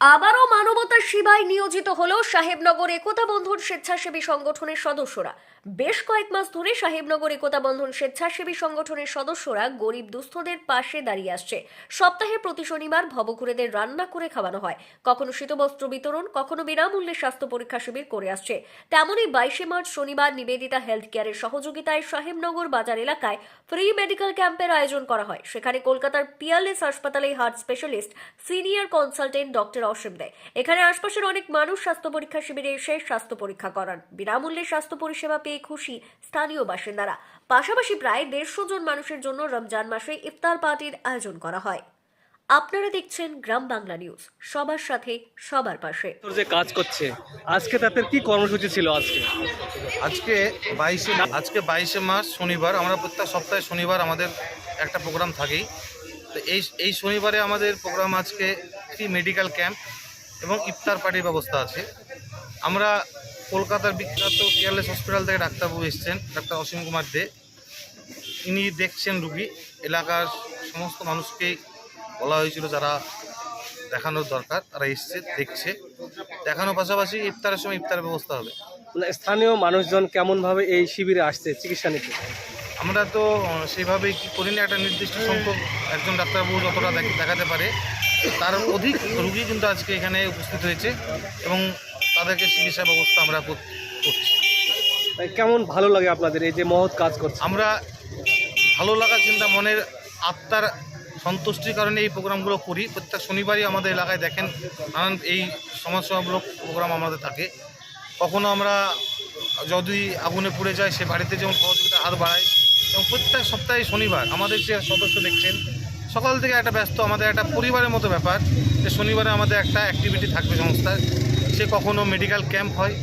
আবারও মানবতার সেবায় নিয়োজিত হল সাহেবনগর একতা বন্ধুর স্বেচ্ছাসেবী সংগঠনের সদস্যরা। বেশ কয়েক মাস ধরে সাহেবনগর একতা বন্ধন স্বেচ্ছাসেবী সংগঠনের সদস্যরা গরিব দুস্থদের পাশে দাঁড়িয়ে আসছে। সপ্তাহে প্রতি শনিবার ভবঘুরেদের রান্না করে খাওয়ানো হয়। কখনো শীতবস্ত্র বিতরণ, কখনো বিনামূল্যে স্বাস্থ্য পরীক্ষা শিবির করে আসছে। তেমনই বাইশে মার্চ শনিবার নিবেদিতা হেলথ কেয়ারের সহযোগিতায় সাহেবনগর বাজার এলাকায় ফ্রি মেডিকেল ক্যাম্পের আয়োজন করা হয়। সেখানে কলকাতার পিয়ারলেস হাসপাতালে heart specialist, senior consultant doctor Asim Dey এখানে আশপাশের অনেক মানুষ স্বাস্থ্য পরীক্ষা শিবিরে এসে স্বাস্থ্য পরীক্ষা করান। বিনামূল্যে স্বাস্থ্য পরিষেবা পেয়ে খুশি স্থানীয় বাসিন্দারা। পাশাপাশি প্রায় দেড়শো জন মানুষের জন্য রমজান মাসে ইফতার পার্টির আয়োজন করা হয়। আপনারা দেখছেন গ্রাম বাংলা নিউজ সবার সাথে সবার পাশে। তোর যে কাজ করছে আজকে তাদের কি কর্মসূচি ছিল আজকে? আজকে বাইশে আজকে বাইশে মাস শনিবার আমরা প্রত্যেক সপ্তাহে শনিবার আমাদের একটা প্রোগ্রাম থাকেই। তো এই এই শনিবারে আমাদের প্রোগ্রাম আজকে একটি মেডিকেল ক্যাম্প এবং ইফতার পার্টির ব্যবস্থা আছে। আমরা কলকাতার বিখ্যাত কেয়ারলেস হসপিটাল থেকে ডাক্তারবাবু এসছেন ডাক্তার অসীম কুমার দে। ইনি দেখছেন রুগী এলাকার সমস্ত মানুষকেই বলা হয়েছিল যারা দেখানোর দরকার তারা এসছে দেখছে। দেখানোর পাশাপাশি ইফতারের সময় ইফতারের ব্যবস্থা হবে। মানে স্থানীয় মানুষজন কেমনভাবে এই শিবিরে আসছে চিকিৎসা নিতে? আমরা তো আহ, সেইভাবে কি করিনি একটা নির্দিষ্ট সংখ্যক একজন ডাক্তারবাবু যতটা দেখাতে পারে। তার অধিক রুগী কিন্তু আজকে এখানে উপস্থিত হয়েছে এবং তাদেরকে চিকিৎসা ব্যবস্থা আমরা কর- করছি। কেমন ভালো লাগে আপনাদের এই যে মহৎ কাজ করছে? আমরা ভালো লাগা চিন্তা মনের আত্মার সন্তুষ্টির কারণে এই প্রোগ্রামগুলো করি। প্রত্যেক শনিবারই আমাদের এলাকায় দেখেন নানান এই সমাজসেবামূলক প্রোগ্রাম আমাদের থাকে। কখনো আমরা যদি আগুনে পুড়ে যায় সে বাড়িতে যেমন সহযোগিতা হাত বাড়ায় এবং প্রত্যেক সপ্তাহে শনিবার আমাদের যে সদস্য দেখছেন সকাল থেকে একটা ব্যস্ত আমাদের একটা পরিবারের মতো ব্যাপার যে শনিবারে আমাদের একটা অ্যাক্টিভিটি থাকবে সংস্থার সে কখনো মেডিকেল ক্যাম্প হয়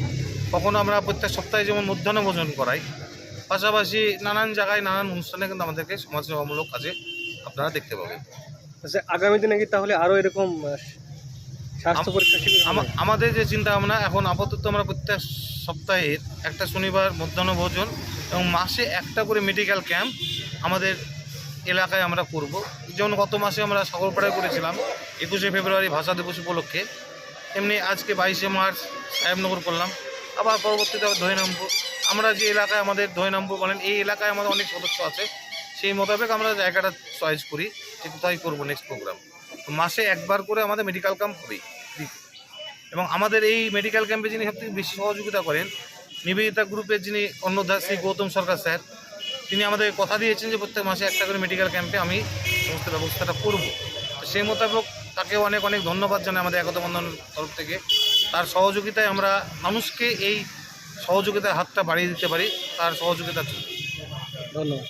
কখনো আমরা প্রত্যেক সপ্তাহে যেমন মধ্যাহ্ন ভোজন করাই পাশাপাশি নানান জায়গায় নানান অনুষ্ঠানে কিন্তু আমাদেরকে সমাজসেবামূলক কাজে আপনারা দেখতে পাবেন। আচ্ছা, আগামী দিনে কি তাহলে আরও এরকম স্বাস্থ্য পরীক্ষা আমাদের যে চিন্তা ভাবনা এখন আপাতত আমরা প্রত্যেক সপ্তাহের একটা শনিবার মধ্যাহ্ন ভোজন এবং মাসে একটা করে মেডিকেল ক্যাম্প আমাদের এলাকায় আমরা করব। যেমন গত মাসে আমরা সাগরপাড়ায় করেছিলাম, একুশে ফেব্রুয়ারি ভাষা দিবস উপলক্ষে। এমনি আজকে বাইশে মার্চ সাহেবনগর করলাম, আবার পরবর্তীতে আবার ধৈনামপুর আমরা যে এলাকায় আমাদের ধৈনামপুর বলেন, এই এলাকায় আমাদের অনেক সদস্য আছে। সেই মোতাবেক আমরা জায়গাটা চয়েস করি যে কোথায় করব নেক্সট প্রোগ্রাম মাসে একবার করে আমাদের মেডিকেল ক্যাম্প হবেই এবং আমাদের এই মেডিকেল ক্যাম্পে যিনি সবথেকে বেশি সহযোগিতা করেন, নিবেদিতা গ্রুপের যিনি অন্নদা শ্রী গৌতম সরকার স্যার, তিনি আমাদের কথা দিয়েছেন যে প্রত্যেক মাসে একটা করে মেডিকেল ক্যাম্পে আমি সমস্ত ব্যবস্থাটা করব। তো সেই মোতাবেক তাকে অনেক অনেক ধন্যবাদ জানাই আমাদের একতা বন্ধন তরফ থেকে। তার সহযোগিতায় আমরা মানুষকে এই সহযোগিতার হাতটা বাড়িয়ে দিতে পারি, তার সহযোগিতা ধন্যবাদ।